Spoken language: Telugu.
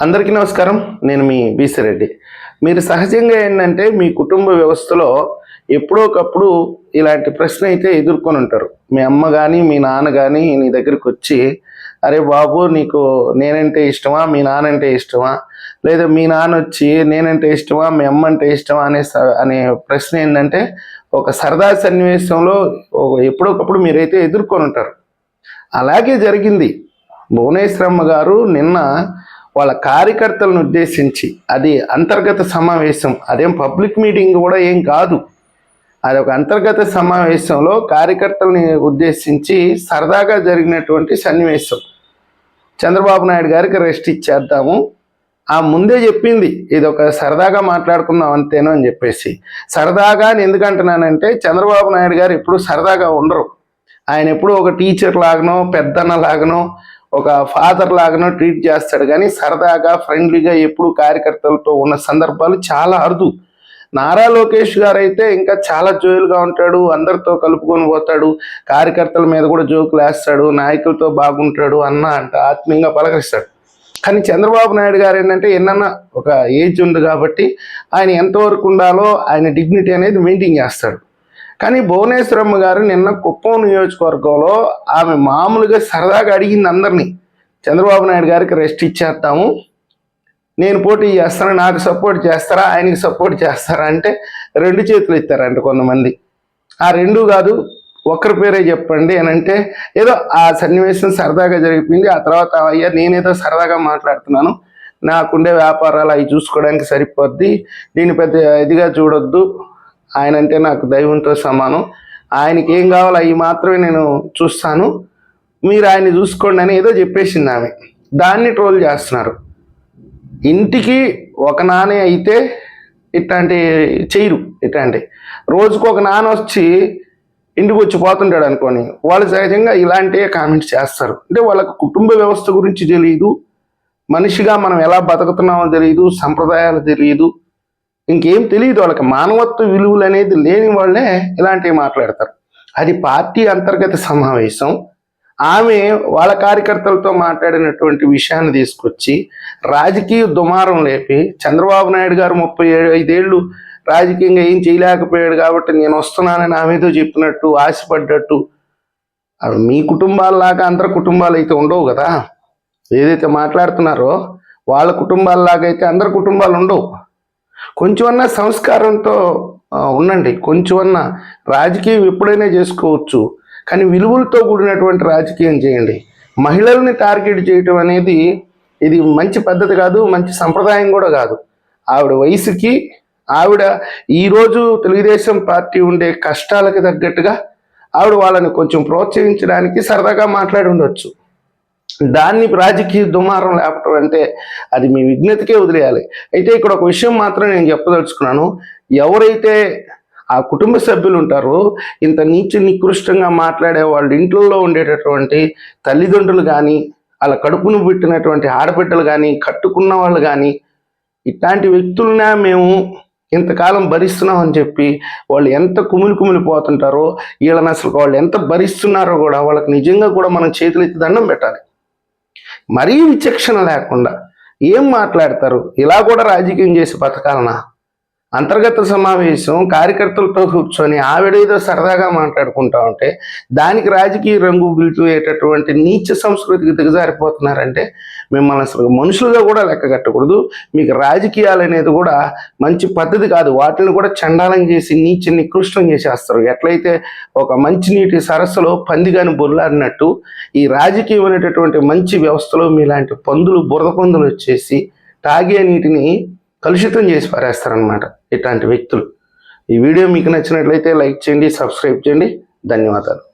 అందరికీ నమస్కారం. నేను మీ బీసీ రెడ్డి మీరు సహజంగా ఏంటంటే మీ కుటుంబ వ్యవస్థలో ఎప్పుడోకప్పుడు ఇలాంటి ప్రశ్న అయితే ఎదుర్కొని ఉంటారు. మీ అమ్మ కానీ మీ నాన్న కానీ నీ దగ్గరికి వచ్చి అరే బాబు నీకు నేనంటే ఇష్టమా? మీ నాన్న అంటే ఇష్టమా? లేదా మీ నాన్న వచ్చి నేనంటే ఇష్టమా? మీ అమ్మ అంటే ఇష్టమా? అనే స- అనే ప్రశ్న ఏంటంటే ఒక సరదా సన్నివేశంలో ఎప్పుడోకప్పుడు మీరైతే ఎదుర్కొని ఉంటారు. అలాగే జరిగింది. భువనేశ్వరమ్మ గారు నిన్న వాళ్ళ కార్యకర్తలను ఉద్దేశించి అది అంతర్గత సమావేశం. అదేం పబ్లిక్ మీటింగ్ కూడా ఏం కాదు. అది ఒక అంతర్గత సమావేశంలో కార్యకర్తలని ఉద్దేశించి సరదాగా జరిగినటువంటి సన్నివేశం. చంద్రబాబు నాయుడు గారికి రెస్ట్ ఇచ్చేద్దాము. ఆ ముందే చెప్పింది ఇది ఒక సరదాగా మాట్లాడుకుందాం అంతేనో అని చెప్పేసి. సరదాగా అని ఎందుకంటున్నానంటే చంద్రబాబు నాయుడు గారు ఎప్పుడు సరదాగా ఉండరు. ఆయన ఎప్పుడు ఒక టీచర్ లాగనో పెద్దన్న లాగనో ఒక ఫాదర్ లాగానో ట్రీట్ చేస్తాడు. కానీ సరదాగా ఫ్రెండ్లీగా ఎప్పుడు కార్యకర్తలతో ఉన్న సందర్భాలు చాలా అరుదు. నారా లోకేష్ గారు అయితే ఇంకా చాలా జోయులుగా ఉంటాడు. అందరితో కలుపుకొని పోతాడు. కార్యకర్తల మీద కూడా జోకులు వేస్తాడు. నాయకులతో బాగుంటాడు అన్న అంట ఆత్మీయంగా పలకరిస్తాడు. కానీ చంద్రబాబు నాయుడు గారు ఏంటంటే ఎన్నన్నా ఒక ఏజ్ ఉంది కాబట్టి ఆయన ఎంతవరకు ఉండాలో ఆయన డిగ్నిటీ అనేది మెయింటైన్ చేస్తాడు. కానీ భువనేశ్వరమ్మ గారు నిన్న కుప్పం నియోజకవర్గంలో ఆమె మామూలుగా సరదాగా అడిగింది అందరినీ చంద్రబాబు నాయుడు గారికి రెస్ట్ ఇచ్చేస్తాము నేను పోటీ చేస్తాను నాకు సపోర్ట్ చేస్తారా ఆయనకి సపోర్ట్ చేస్తారా? అంటే రెండు చేతులు ఇస్తారంట కొంతమంది. ఆ రెండు కాదు ఒక్కరి పేరే చెప్పండి అని అంటే ఏదో ఆ సన్నివేశం సరదాగా జరిగిపోయింది. ఆ తర్వాత అయ్యా నేనేదో సరదాగా మాట్లాడుతున్నాను నాకుండే వ్యాపారాలు అవి చూసుకోవడానికి సరిపోద్ది దీన్ని పెద్ద ఇదిగా చూడొద్దు ఆయన అంటే నాకు దైవంతో సమానం. ఆయనకి ఏం కావాలో అవి మాత్రమే నేను చూస్తాను. మీరు ఆయన్ని చూసుకోండి అని ఏదో చెప్పేసింది ఆమె. దాన్ని ట్రోల్ చేస్తున్నారు. ఇంటికి ఒక నానే అయితే ఇట్లాంటి చేయరు ఇట్లాంటి. రోజుకు ఒక నాన్న వచ్చి ఇంటికి వచ్చి పోతుంటాడు అనుకోని వాళ్ళు సహజంగా ఇలాంటివే కామెంట్స్ చేస్తారు. అంటే వాళ్ళకు కుటుంబ వ్యవస్థ గురించి తెలియదు మనిషిగా మనం ఎలా బతుకుతున్నామో తెలియదు సంప్రదాయాలు తెలియదు ఇంకేం తెలియదు వాళ్ళకి మానవత్వ విలువలు అనేది లేని వాళ్ళే ఇలాంటివి మాట్లాడతారు. అది పార్టీ అంతర్గత సమావేశం. ఆమె వాళ్ళ కార్యకర్తలతో మాట్లాడినటువంటి విషయాన్ని తీసుకొచ్చి రాజకీయ దుమారం లేపి చంద్రబాబు నాయుడు గారు ముప్పై ఏడు ఐదేళ్ళు రాజకీయంగా ఏం చేయలేకపోయాడు కాబట్టి నేను వస్తున్నానని ఆమెతో చెప్పినట్టు ఆశపడ్డట్టు అవి మీ కుటుంబాలలాగా అందరి కుటుంబాలు అయితే ఉండవు కదా. ఏదైతే మాట్లాడుతున్నారో వాళ్ళ కుటుంబాలలాగా అయితే అందరి కుటుంబాలు ఉండవు. కొంచెమన్నా సంస్కారంతో ఉండండి. కొంచెమన్నా రాజకీయం ఎప్పుడైనా చేసుకోవచ్చు. కానీ విలువలతో కూడినటువంటి రాజకీయం చేయండి. మహిళల్ని టార్గెట్ చేయటం అనేది ఇది మంచి పద్ధతి కాదు మంచి సంప్రదాయం కూడా కాదు. ఆవిడ వయసుకి ఆవిడ ఈరోజు తెలుగుదేశం పార్టీ ఉండే కష్టాలకు తగ్గట్టుగా ఆవిడ వాళ్ళని కొంచెం ప్రోత్సహించడానికి సరదాగా మాట్లాడి ఉండొచ్చు. దాన్ని రాజకీయ దుమారం లేపటం అంటే అది మీ విజ్ఞతకే వదిలేయాలి. అయితే ఇక్కడ ఒక విషయం మాత్రం నేను చెప్పదలుచుకున్నాను. ఎవరైతే ఆ కుటుంబ సభ్యులు ఉంటారో ఇంత నీచ నికృష్టంగా మాట్లాడే వాళ్ళ ఇంట్లో ఉండేటటువంటి తల్లిదండ్రులు కానీ వాళ్ళ కడుపును పెట్టినటువంటి ఆడబిడ్డలు కానీ కట్టుకున్న వాళ్ళు కానీ ఇట్లాంటి వ్యక్తులనే మేము ఇంతకాలం భరిస్తున్నాం అని చెప్పి వాళ్ళు ఎంత కుమిలి కుమిలి పోతుంటారో వీళ్ళని అసలు వాళ్ళు ఎంత భరిస్తున్నారో కూడా వాళ్ళకి నిజంగా కూడా మనం చేతులెత్తి దండం పెట్టాలి. మరీ విచక్షణ లేకుండా ఏం మాట్లాడతారు? ఇలా కూడా రాజకీయం చేసి బతకాలనా? అంతర్గత సమావేశం కార్యకర్తలతో కూర్చొని ఆవిడేదో సరదాగా మాట్లాడుకుంటా ఉంటే దానికి రాజకీయ రంగు పిలిచేటటువంటి నీచ సంస్కృతికి దిగజారిపోతున్నారంటే మిమ్మల్ని అసలు మనుషులుగా కూడా లెక్క కట్టకూడదు. మీకు రాజకీయాలు అనేది కూడా మంచి పద్ధతి కాదు. వాటిని కూడా చండాలం చేసి నీచ నికృష్టం చేసేస్తారు. ఎట్లయితే ఒక మంచినీటి సరస్సులో పందిగాని బొల్లాడినట్టు ఈ రాజకీయం అనేటటువంటి మంచి వ్యవస్థలో మీలాంటి పందులు బురద పందులు వచ్చేసి తాగే నీటిని కలుషితం చేసి పారేస్తారనమాట ఇట్లాంటి వ్యక్తులు. ఈ వీడియో మీకు నచ్చినట్లయితే లైక్ చేయండి సబ్స్క్రైబ్ చేయండి. ధన్యవాదాలు.